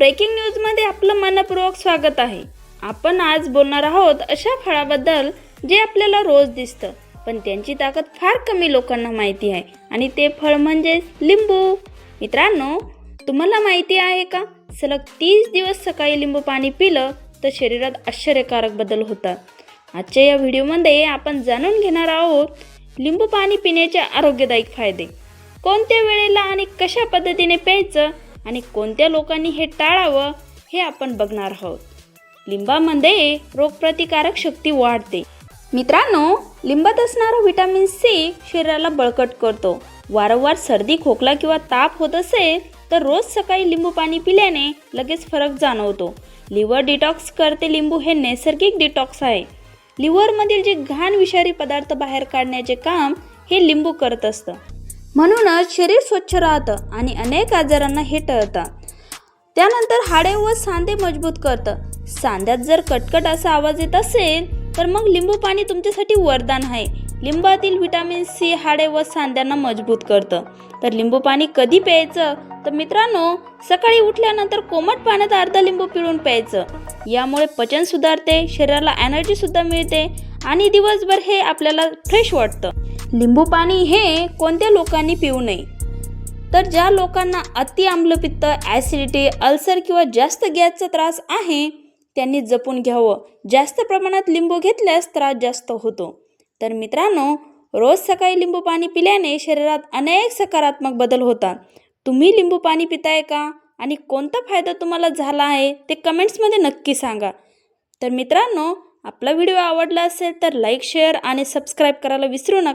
Breaking न्यूजमध्ये आपलं मनपूर्वक स्वागत आहे. आपण आज बोलणार आहोत अशा फळाबद्दल जे आपल्याला रोज दिसतं पण त्यांची ताकद फार कमी लोकांना माहिती आहे. आणि ते फळ म्हणजे लिंबू. मित्रांनो तुम्हाला माहिती आहे का? सलग तीस दिवस सकाळी लिंबू पाणी पिलं तर शरीरात आश्चर्यकारक बदल होतात. आजच्या या व्हिडिओमध्ये आपण जाणून घेणार आहोत लिंबू पाणी पिण्याचे आरोग्यदायक फायदे. कोणत्या वेळेला आणि कशा पद्धतीने प्यायचं? आणि कोणत्या लोकांनी हे टाळावं हे आपण बघणार आहोत. लिंबामध्ये रोगप्रतिकारक शक्ती वाढते. मित्रांनो लिंबात असणारा व्हिटॅमिन सी शरीराला बळकट करतो. वारंवार सर्दी खोकला किंवा ताप होत असेल तर रोज सकाळी लिंबू पाणी पिल्याने लगेच फरक जाणवतो. लिव्हर डिटॉक्स करते लिंबू हे नैसर्गिक डिटॉक्स आहे. लिव्हरमधील जे घाण विषारी पदार्थ बाहेर काढण्याचे काम हे लिंबू करत असतं. म्हणूनच शरीर स्वच्छ राहतं आणि अनेक आजारांना हे टळतं. त्यानंतर हाडे व सांधे मजबूत करतं. सांध्यात जर कटकट असा आवाज येत असेल तर मग लिंबू पाणी तुमच्यासाठी वरदान आहे. लिंबातील व्हिटॅमिन सी हाडे व सांध्यांना मजबूत करतं. तर लिंबू पाणी कधी प्यायचं? तर मित्रांनो सकाळी उठल्यानंतर कोमट पाण्यात अर्धा लिंबू पिळून प्यायचं. यामुळे पचन सुधारते शरीराला एनर्जी सुद्धा मिळते आणि दिवसभर हे आपल्याला फ्रेश वाटतं. लिंबू पाणी हे कोणत्या लोकांनी पिऊ नये? तर ज्या लोकांना अति आम्लपित्त ॲसिडिटी अल्सर किंवा जास्त गॅसचा त्रास आहे त्यांनी जपून घ्यावं. जास्त प्रमाणात लिंबू घेतल्यास त्रास जास्त होतो. तर मित्रांनो रोज सकाळी लिंबू पाणी पिल्याने शरीरात अनेक सकारात्मक बदल होतात. तुम्ही लिंबू पाणी पिताय का? आणि कोणता फायदा तुम्हाला झाला आहे ते कमेंट्समध्ये नक्की सांगा. तर मित्रांनो आपला व्हिडिओ आवडला असेल तर लाईक शेअर आणि सबस्क्राईब करायला विसरू नका.